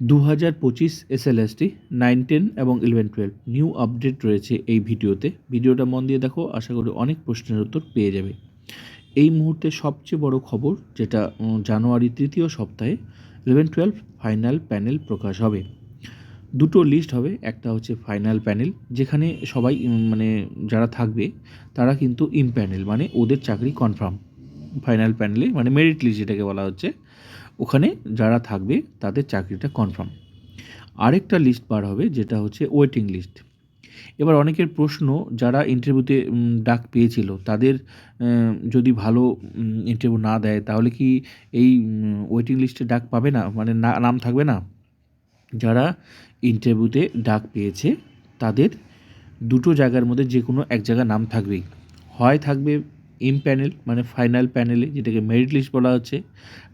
দু হাজার পঁচিশ এসএলএসটি নাইন টেন এবং ইলেভেন টুয়েলভ নিউ আপডেট রয়েছে এই ভিডিওতে। ভিডিওটা মন দিয়ে দেখো, আশা করি অনেক প্রশ্নের উত্তর পেয়ে যাবে। এই মুহূর্তে সবচেয়ে বড় খবর, যেটা জানুয়ারি তৃতীয় সপ্তাহে ইলেভেন টুয়েলভ ফাইনাল প্যানেল প্রকাশ হবে। দুটো লিস্ট হবে, একটা হচ্ছে ফাইনাল প্যানেল যেখানে সবাই মানে যারা থাকবে, তারা কিন্তু ইম প্যানেল মানে ওদের চাকরি কনফার্ম ফাইনাল প্যানেলে মানে মেরিট লিস্ট যেটাকে বলা হচ্ছে ওখানে যারা থাকবে, তাদের চাকরিটা কনফার্ম আরেকটা লিস্ট বার হবে, যেটা হচ্ছে ওয়েটিং লিস্ট এবার অনেকের প্রশ্ন, যারা ইন্টারভিউতে ডাক পেয়েছিল, তাদের যদি ভালো ইন্টারভিউ না দেয়, তাহলে কি এই ওয়েটিং লিস্টে ডাক পাবে না? মানে নাম থাকবে না? যারা ইন্টারভিউতে ডাক পেয়েছে, তাদের দুটো জায়গার মধ্যে যে কোনো এক জায়গায় নাম থাকবেই। হয় থাকবে ইম প্যানেল মানে ফাইনাল প্যানেলে যেটাকে মেরিট লিস্ট বলা হচ্ছে,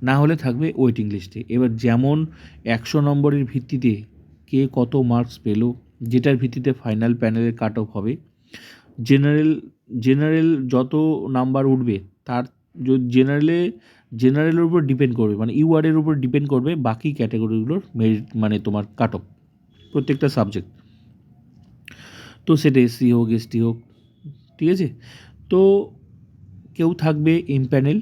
না হলে থাকবে ওয়েটিং লিস্টে এবার যেমন একশো নম্বরের ভিত্তিতে কে কত মার্কস পেল, যেটার ভিত্তিতে ফাইনাল প্যানেলের কাট অফ হবে জেনারেল জেনারেল যত নাম্বার উঠবে, তার জেনারেলে জেনারেলের উপর ডিপেন্ড করবে মানে ইউআরের উপর ডিপেন্ড করবে বাকি ক্যাটাগরিগুলোর মেরিট মানে তোমার কাট অফ প্রত্যেকটা সাবজেক্ট তো সেটা এসসি হোক এসটি হোক, ঠিক আছে? তো কেউ থাকবে ইম প্যানেল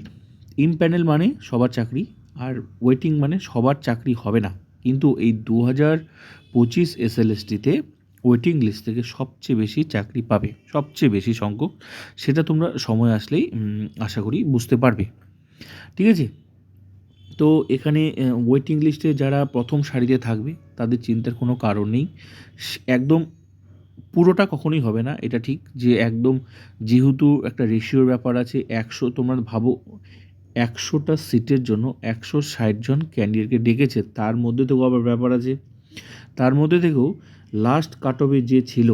ইম প্যানেল মানে সবার চাকরি, আর ওয়েটিং মানে সবার চাকরি হবে না। কিন্তু এই দু হাজার পঁচিশ এসএলএসটিতে ওয়েটিং লিস্ট থেকে সবচেয়ে বেশি চাকরি পাবে, সবচেয়ে বেশি সংখ্যক, সেটা তোমরা সময় আসলেই আশা করি বুঝতে পারবে। ঠিক আছে? তো এখানে ওয়েটিং লিস্টে যারা প্রথম সারিতে থাকবে, তাদের চিন্তার কোনো কারণ নেই। একদম পুরোটা কখনোই হবে না, এটা ঠিক যে একদম যেহেতু একটা রেশিওর ব্যাপার আছে, একশো তোমরা ভাবো, একশোটা সিটের জন্য একশো ষাট জন ক্যান্ডিডেটকে ডেকেছে, তার মধ্যে থেকেও আবার ব্যাপার আছে। তার মধ্যে থেকেও লাস্ট কাট অফে যে ছিল,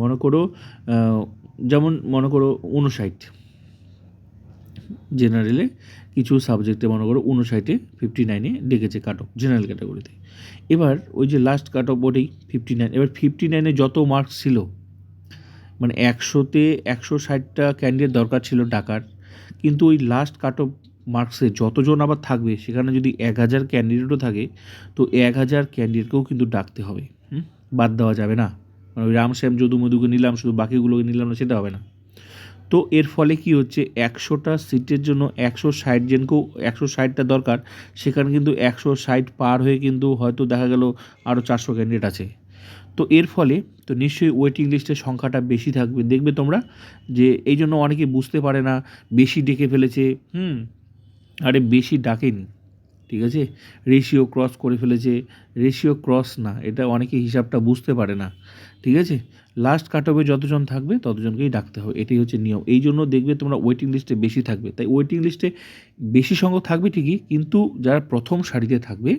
মনে করো যেমন মনে করো উনষাট জেনারেলে কিছু সাবজেক্টে মনে করো উনষাটে ফিফটি নাইনে ডেকেছে কাট অফ জেনারেল ক্যাটাগরিতে এবার ওই যে লাস্ট কাট অফ ওটাই ফিফটি নাইন এবার ফিফটি নাইনে যত মার্কস ছিল মানে একশোতে একশো ষাটটা ক্যান্ডিডেট দরকার ছিল ডাকার, কিন্তু ওই লাস্ট কাট অফ মার্কসে যতজন আবার থাকবে, সেখানে যদি এক হাজার ক্যান্ডিডেটও থাকে, তো এক হাজার ক্যান্ডিডেটকেও কিন্তু ডাকতে হবে? বাদ দেওয়া যাবে না। মানে ওই রাম, শ্যাম, যদু, মধুকে নিলাম, শুধু বাকিগুলোকে নিলাম না, সেটা হবে না। তো এর ফলে কি হচ্ছে? একশোটা সিটের জন্য একশো ষাট জনকেও একশো ষাটটা দরকার। সেখানে কিন্তু একশো ষাট পার হয়ে কিন্তু হয়তো দেখা গেল আরও চারশো ক্যান্ডিডেট আছে। তো এর ফলে তো নিশ্চয়ই ওয়েটিং লিস্টের সংখ্যাটা বেশি থাকবে। দেখবে তোমরা যে এই জন্য অনেকে বুঝতে পারে না, বেশি ডেকে ফেলেছে, হুম, আরে বেশি ডাকেনি, ঠিক আছে? রেশিও ক্রস করে ফেলেছে রেশিও ক্রস না, এটা অনেকে হিসাবটা বুঝতে পারে না, ঠিক আছে? লাস্ট কাট অফে যতজন থাকবে, ততজনকেই ডাকতে হবে। এটাই হচ্ছে নিয়ম। এই জন্য দেখবে তোমরা ওয়েটিং লিস্টে বেশি থাকবে। তাই ওয়েটিং লিস্টে বেশি সংখ্যক থাকবে ঠিকই, কিন্তু যারা প্রথম সারিতে থাকবে,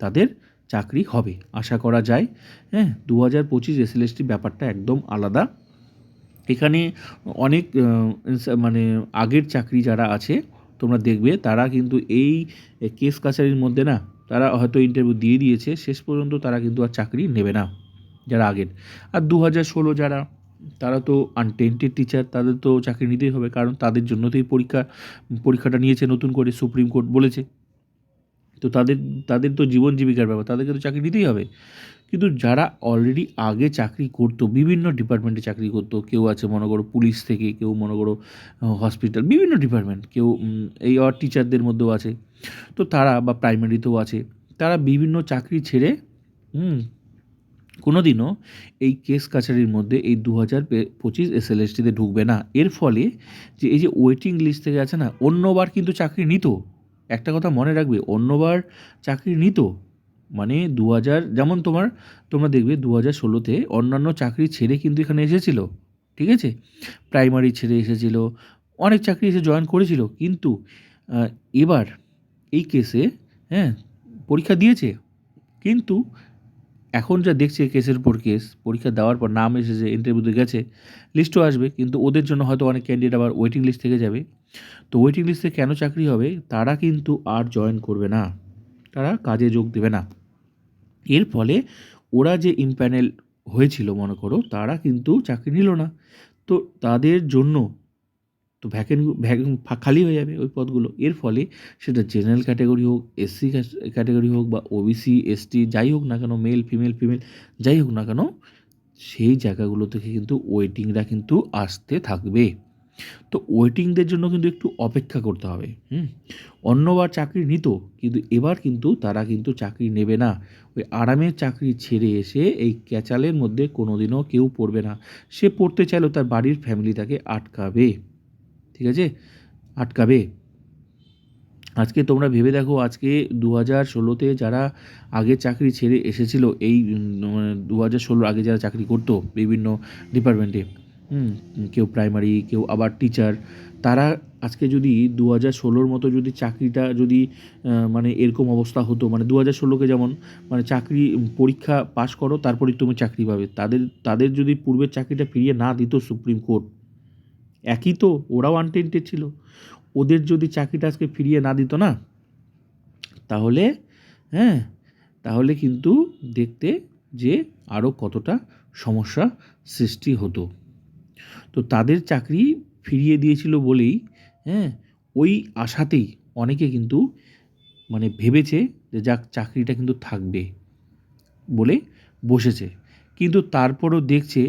তাদের চাকরি হবে। আশা করা যায়। হ্যাঁ দু হাজার পঁচিশ এসএলএসটি ব্যাপারটা একদম আলাদা। এখানে অনেক মানে আগের চাকরি যারা আছে, তোমরা দেখবে, তারা কিন্তু এই কেস কাছারির মধ্যে না, তারা হয়তো ইন্টারভিউ দিয়ে দিয়েছে, শেষ পর্যন্ত তারা কিন্তু আর চাকরি নেবে না। যারা আগের। আর দু হাজার ষোলো যারা, তারা তো আনটেন্টেড টিচার তাদের তো চাকরি নিতেই হবে, কারণ তাদের জন্য তো এই পরীক্ষা, পরীক্ষাটা নিয়েছে নতুন করে, সুপ্রিম কোর্ট বলেছে। তো তাদের তাদের তো জীবন জীবিকার ব্যাপার, তাদেরকে তো চাকরি নিতেই হবে। কিন্তু যারা অলরেডি আগে চাকরি করতো, বিভিন্ন ডিপার্টমেন্টে চাকরি করতো, কেউ আছে মনে করো পুলিশ থেকে, কেউ মনে করো হসপিটাল বিভিন্ন ডিপার্টমেন্ট কেউ এই আর টিচারদের মধ্যেও আছে। তো তারা বা প্রাইমারিতেও আছে, তারা বিভিন্ন চাকরি ছেড়ে, হুম কোনো দিনও এই কেস কাছারির মধ্যে এই দু হাজার পঁচিশ এসএলএসটিতে ঢুকবে না। এর ফলে যে এই যে ওয়েটিং লিস্ট থেকে আছে না, অন্যবার কিন্তু চাকরি নিত। একটা কথা মনে রাখবে, অন্যবার চাকরি নিত। মানে দু হাজার যেমন তোমার, তোমরা দেখবে দু হাজার ষোলোতে অন্যান্য চাকরি ছেড়ে কিন্তু এখানে এসেছিল। ঠিক আছে? প্রাইমারি ছেড়ে এসেছিল। অনেক চাকরি এসে জয়েন করেছিল। কিন্তু এবার এই কেসে হ্যাঁ পরীক্ষা দিয়েছে। কিন্তু এখন যা দেখছে কেসের পর কেস পরীক্ষা দেওয়ার পর নাম এসেছে ইন্টারভিউতে গেছে লিস্টও আসবে, কিন্তু ওদের জন্য হয়তো অনেক ক্যান্ডিডেট আবার ওয়েটিং লিস্ট থেকে যাবে। তো ওয়েটিং লিস্টে কেন চাকরি হবে, তারা কিন্তু আর জয়েন করবে না। তারা কাজে যোগ দেবে না। এর ফলে ওরা যে ইমপ্যানেল হয়েছিল, মনে করো, তারা কিন্তু চাকরি নিল না। তো তাদের জন্য তো ভ্যাকেন্ট খালি হয়ে যাবে ওই পদগুলো। এর ফলে সেটা জেনারেল ক্যাটাগরি হোক এসসি ক্যাটাগরি হোক বা ওবিসি এসটি যাই হোক না কেন মেল ফিমেল ফিমেল যাই হোক না কেন, সেই জায়গাগুলো থেকে কিন্তু ওয়েটিংরা কিন্তু আসতে থাকবে। তো ওয়েটিংদের জন্য কিন্তু একটু অপেক্ষা করতে হবে, হুম? অন্যবার চাকরি নিত, কিন্তু এবার কিন্তু তারা কিন্তু চাকরি নেবে না। ওই আরামের চাকরি ছেড়ে এসে এই ক্যাচালের মধ্যে কোনো দিনও কেউ পড়বে না। সে পড়তে চাইলেও তার বাড়ির ফ্যামিলি তাকে আটকাবে। ঠিক আছে? আটকাবে। আজকে তোমরা ভেবে দেখো, আজকে দু হাজার ষোলোতে যারা আগে চাকরি ছেড়ে এসেছিল, এই দু হাজার ষোলোর আগে যারা চাকরি করতো বিভিন্ন ডিপার্টমেন্টে হুম, কেউ প্রাইমারি কেউ আবার টিচার তারা আজকে যদি দু হাজার ষোলোর মতো যদি চাকরিটা যদি মানে এরকম অবস্থা হতো মানে দু হাজার ষোলোকে যেমন মানে চাকরি, পরীক্ষা পাশ করো, তারপরেই তুমি চাকরি পাবে। তাদের তাদের যদি পূর্বের চাকরিটা ফিরিয়ে না দিত সুপ্রিম কোর্ট একই তো, ওরাও আনটেন্টেড ছিল। ওদের যদি চাকরিটা আজকে ফিরিয়ে না দিত না, তাহলে হ্যাঁ তাহলে কিন্তু দেখতে যে আরও কতটা সমস্যা সৃষ্টি হতো। তো তাদের চাকরি ফিরিয়ে দিয়েছিল বলেই হ্যাঁ ওই আশাতেই অনেকে কিন্তু মানে ভেবেছে যে যাক, চাকরিটা কিন্তু থাকবে বলে বসেছে। কিন্তু তারপরও দেখছে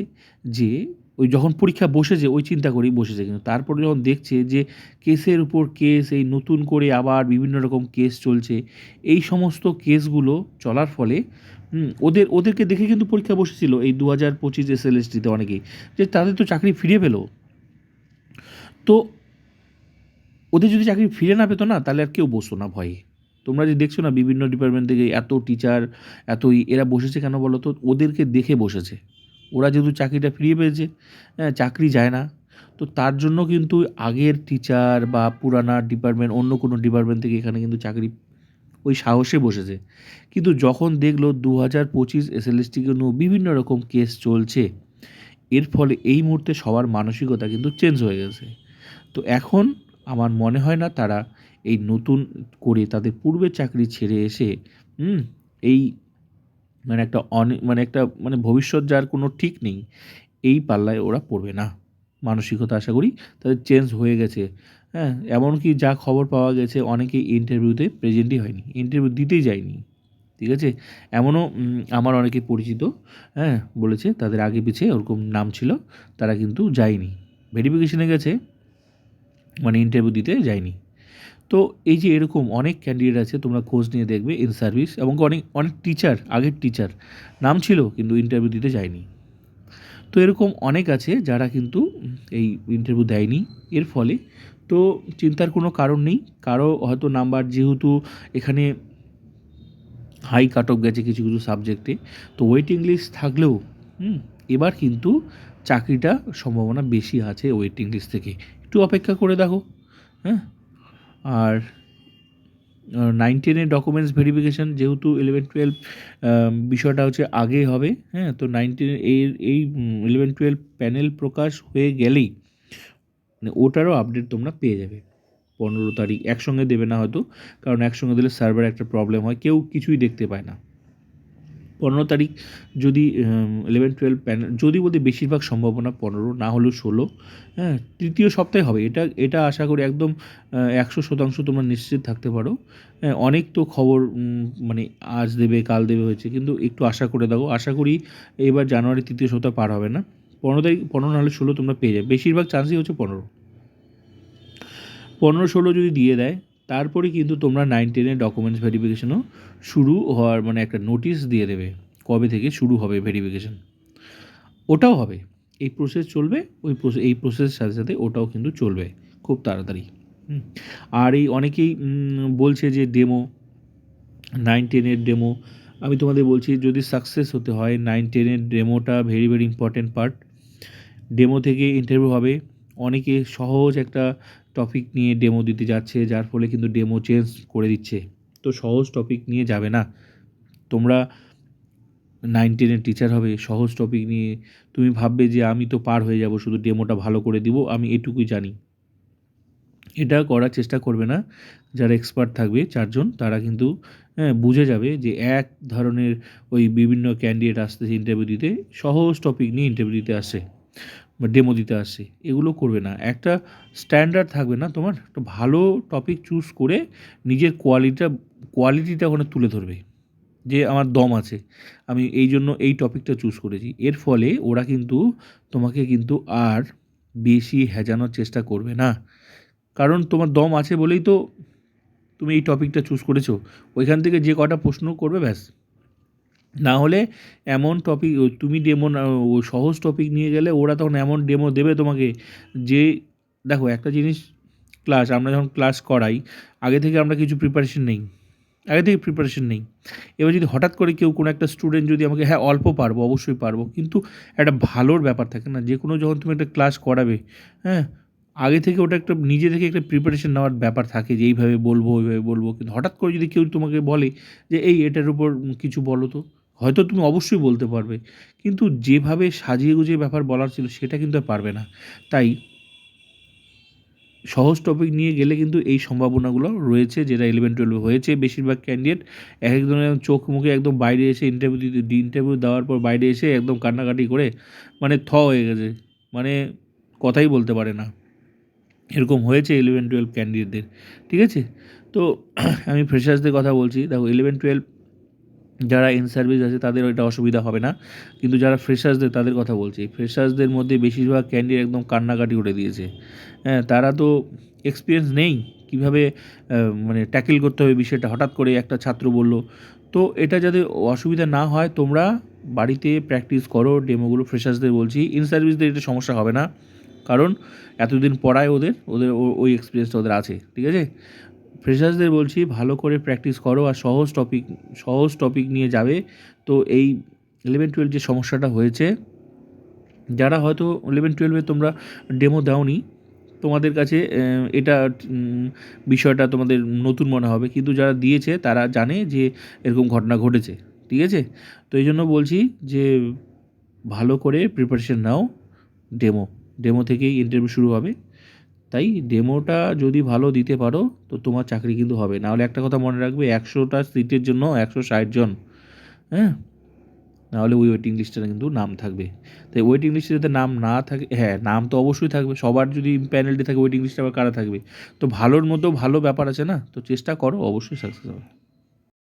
যে ওই যখন পরীক্ষা বসেছে, ওই চিন্তা করেই বসেছে কিন্তু। তারপরে যখন দেখছে যে কেসের উপর কেস, এই নতুন করে আবার বিভিন্ন রকম কেস চলছে, এই সমস্ত কেসগুলো চলার ফলে ওদের, ওদেরকে দেখে কিন্তু পরীক্ষা বসেছিল এই দু হাজার পঁচিশ এস এল এসটিতে অনেকেই, যে তাদের তো চাকরি ফিরে পেল। তো ওদের যদি চাকরি ফিরে না পেতো না, তাহলে আর কেউ বসতো না ভয়ে। তোমরা যে দেখছ না বিভিন্ন ডিপার্টমেন্ট থেকে এত টিচার, এতই, এরা বসেছে কেন বলো তো? ওদেরকে দেখে বসেছে। ওরা যেহেতু চাকরিটা ফিরিয়ে পেয়েছে হ্যাঁ চাকরি যায় না। তো তার জন্য কিন্তু আগের টিচার বা পুরানা ডিপার্টমেন্ট অন্য কোনো ডিপার্টমেন্ট থেকে এখানে কিন্তু চাকরি ওই সাহসে বসেছে। কিন্তু যখন দেখল দু হাজার পঁচিশ এসএলএসটি কিন্তু বিভিন্ন রকম কেস চলছে, এর ফলে এই মুহূর্তে সবার মানসিকতা কিন্তু চেঞ্জ হয়ে গেছে। তো এখন আমার মনে হয় না তারা এই নতুন করে তাদের পূর্বের চাকরি ছেড়ে এসে এই মানে একটা অনেক মানে একটা মানে ভবিষ্যৎ যার কোনো ঠিক নেই, এই পাল্লায় ওরা পড়বে না। মানসিকতা আশা করি তাদের চেঞ্জ হয়ে গেছে। হ্যাঁ এমনকি যা খবর পাওয়া গেছে অনেকেই ইন্টারভিউতে প্রেজেন্টই হয়নি ইন্টারভিউ দিতেই যায়নি, ঠিক আছে? এমনও আমার অনেকে পরিচিত হ্যাঁ বলেছে তাদের আগে পিছে ওরকম নাম ছিল, তারা কিন্তু যায়নি। ভেরিফিকেশনে গেছে মানে ইন্টারভিউ দিতে যায়নি। তো এই যে এরকম অনেক ক্যান্ডিডেট আছে, তোমরা খোঁজ নিয়ে দেখবে ইন সার্ভিস এবং অনেক অনেক টিচার আগের টিচার নাম ছিল কিন্তু ইন্টারভিউ দিতে যায়নি। তো এরকম অনেক আছে যারা কিন্তু এই ইন্টারভিউ দেয়নি, এর ফলে তো চিন্তার কোনো কারণ নেই, কারও হয়তো নাম্বার যেহেতু এখানে হাই কাট অফ গেছে কিছু কিছু সাবজেক্টে তো ওয়েটিং লিস্ট থাকলেও, হুম, এবার কিন্তু চাকরিটা সম্ভাবনা বেশি আছে ওয়েটিং লিস্ট থেকে। একটু অপেক্ষা করে দেখো হ্যাঁ? আর নাইন টেনের ডকুমেন্টস ভেরিফিকেশান যেহেতু ইলেভেন টুয়েলভ বিষয়টা হচ্ছে আগে হবে হ্যাঁ তো নাইন টেনের এর, এই ইলেভেন টুয়েলভ প্যানেল প্রকাশ হয়ে গেলেই মানে ওটারও আপডেট তোমরা পেয়ে যাবে। পনেরো তারিখ একসঙ্গে দেবে না হয়তো, কারণ একসঙ্গে দিলে সার্ভার একটা প্রবলেম হয়, কেউ কিছুই দেখতে পায় না। পনেরো তারিখ যদি ইলেভেন টুয়েলভ প্যানেল যদি বলতে বেশিরভাগ সম্ভাবনা পনেরো, না হলেও ষোলো হ্যাঁ তৃতীয় সপ্তাহে হবে। এটা এটা আশা করি একদম একশো শতাংশ তোমরা নিশ্চিত থাকতে পারো। হ্যাঁ অনেক তো খবর মানে আজ দেবে, কাল দেবে হয়েছে, কিন্তু একটু আশা করে দেখো। আশা করি এবার জানুয়ারি তৃতীয় সপ্তাহ পার হবে না। পনেরো তারিখ, পনেরো নাহলে ষোলো তোমরা পেয়ে যাবে। বেশিরভাগ চান্সই হচ্ছে পনেরো। পনেরো, ষোলো যদি দিয়ে দেয় তারপরে কিন্তু তোমরা নাইন টেনের ডকুমেন্টস ভেরিফিকেশনও শুরু হওয়ার মানে একটা নোটিশ দিয়ে দেবে কবে থেকে শুরু হবে ভেরিফিকেশন ওটাও হবে। এই প্রসেস চলবে, ওই প্রসেস এই প্রসেসের সাথে সাথে ওটাও কিন্তু চলবে খুব তাড়াতাড়ি। আর এই অনেকেই বলছে যে ডেমো নাইন টেনের ডেমো আমি তোমাদের বলছি, যদি সাকসেস হতে হয় নাইন টেনের ডেমোটা very very important part demo থেকে ইন্টারভিউ হবে। অনেকে সহজ একটা টপিক নিয়ে ডেমো দিতে যাচ্ছে, যার ফলে কিন্তু ডেমো চেঞ্জ করে দিচ্ছে। তো সহজ টপিক নিয়ে যাবে না। তোমরা নাইন টেনের টিচার হবে, সহজ টপিক নিয়ে তুমি ভাববে যে আমি তো পার হয়ে যাব, শুধু ডেমোটা ভালো করে দিব, আমি এটুকুই জানি। এটা করার চেষ্টা করবে না। যারা এক্সপার্ট থাকবে, চারজন, তারা কিন্তু হ্যাঁ বুঝে যাবে যে এক ধরনের ওই বিভিন্ন ক্যান্ডিডেট আসতেছে ইন্টারভিউ দিতে, সহজ টপিক নিয়ে ইন্টারভিউ দিতে আসে বা ডেমো দিতে আসছে এগুলো করবে না। একটা স্ট্যান্ডার্ড থাকবে না তোমার, একটা ভালো টপিক চুজ করে নিজের কোয়ালিটিটা কোয়ালিটিটা ওখানে তুলে ধরবে, যে আমার দম আছে, আমি এই জন্য এই টপিকটা চুজ করেছি। এর ফলে ওরা কিন্তু, তোমাকে কিন্তু আর বেশি হেজানোর চেষ্টা করবে না। কারণ তোমার দম আছে বলেই তো তুমি এই টপিকটা চুজ করেছ। ওইখান থেকে যে কটা প্রশ্ন করবে, ব্যাস। না হলে এমন টপিক তুমি ডেমো ও সহজ টপিক নিয়ে গেলে ওরা তখন এমন ডেমো দেবে তোমাকে যে, দেখো একটা জিনিস ক্লাস আমরা যখন ক্লাস করাই, আগে থেকে আমরা কিছু প্রিপারেশন নেই। আগে থেকে প্রিপারেশন নেই। এবার যদি হঠাৎ করে কেউ কোনো একটা স্টুডেন্ট যদি আমাকে হ্যাঁ অল্প পারব, অবশ্যই পারব, কিন্তু একটা ভালোর ব্যাপার থাকে না। যে কোনো যখন তুমি একটা ক্লাস করাবে হ্যাঁ আগে থেকে ওটা একটা, নিজে থেকে একটা প্রিপারেশন নেওয়ার ব্যাপার থাকে যে এইভাবে বলব, ওইভাবে বলব। কিন্তু হঠাৎ করে যদি কেউ তোমাকে বলে যে, এই এটার উপর কিছু বলো তো। হয়তো তুমি অবশ্যই বলতে পারবে। কিন্তু যেভাবে সাজিয়ে গুজিয়ে ব্যাপার বলার ছিল, সেটা কিন্তু পারবে না। তাই সহজ টপিক নিয়ে গেলে কিন্তু এই সম্ভাবনাগুলো রয়েছে, যেটা ইলেভেন টুয়েলভে হয়েছে। বেশিরভাগ ক্যান্ডিডেট এক একজনের চোখ মুখে একদম বাইরে এসে ইন্টারভিউ দিতে ইন্টারভিউ দেওয়ার পর বাইরে এসে একদম কান্নাকাটি করে মানে থ হয়ে গেছে। মানে কথাই বলতে পারে না। এরকম হয়েছে ইলেভেন টুয়েলভ ক্যান্ডিডেটদের ঠিক আছে? তো আমি ফ্রেশার্সদের কথা বলছি। দেখো ইলেভেন টুয়েলভ যারা ইন সার্ভিস আছে, তাদের ওইটা অসুবিধা হবে না। কিন্তু যারা ফ্রেশার্সদের তাদের কথা বলছি। ফ্রেশার্সদের মধ্যে বেশিরভাগ ক্যান্ডিডেট একদম কান্নাকাটি করে দিয়েছে। হ্যাঁ তারা তো এক্সপিরিয়েন্স নেই। কীভাবে মানে ট্যাকেল করতে হবে বিষয়টা? হঠাৎ করে একটা ছাত্র বলল, তো এটা যাতে অসুবিধা না হয়, তোমরা বাড়িতে প্র্যাকটিস করো ডেমোগুলো ফ্রেশার্সদের বলছি। ইন সার্ভিসদের এটা সমস্যা হবে না। কারণ, এতদিন পড়ায় ওদের ওদের ওই এক্সপিরিয়েন্সটা ওদের আছে। ঠিক আছে? ফ্রেশার্সদের বলছি, ভালো করে প্র্যাকটিস করো আর সহজ টপিক সহজ টপিক নিয়ে যাবে। তো এই ইলেভেন টুয়েলভ যে সমস্যাটা হয়েছে, যারা হয়তো ইলেভেন টুয়েলভে তোমরা ডেমো দাওনি, তোমাদের কাছে এটা বিষয়টা তোমাদের নতুন মনে হবে। কিন্তু যারা দিয়েছে, তারা জানে যে এরকম ঘটনা ঘটেছে। ঠিক আছে? তো এই জন্য বলছি যে, ভালো করে প্রিপারেশন নাও ডেমো ডেমো থেকেই ইন্টারভিউ শুরু হবে। তাই ডেমোটা যদি ভালো দিতে পারো, তো তোমার চাকরি কিন্তু হবে। নাহলে একটা কথা মনে রাখবে, একশোটা সিটের জন্য একশো ষাট জন হ্যাঁ? নাহলে ওই ওয়েটিং লিস্টে কিন্তু নাম থাকবে। তাই ওয়েটিং লিস্টে যাতে নাম না থাকে হ্যাঁ নাম তো অবশ্যই থাকবে, সবার যদি প্যানেলটি থাকে ওয়েটিং লিস্টে আবার কারা থাকবে? তো ভালোর মধ্যেও ভালো ব্যাপার আছে না? তো চেষ্টা করো, অবশ্যই সাকসেস হবে।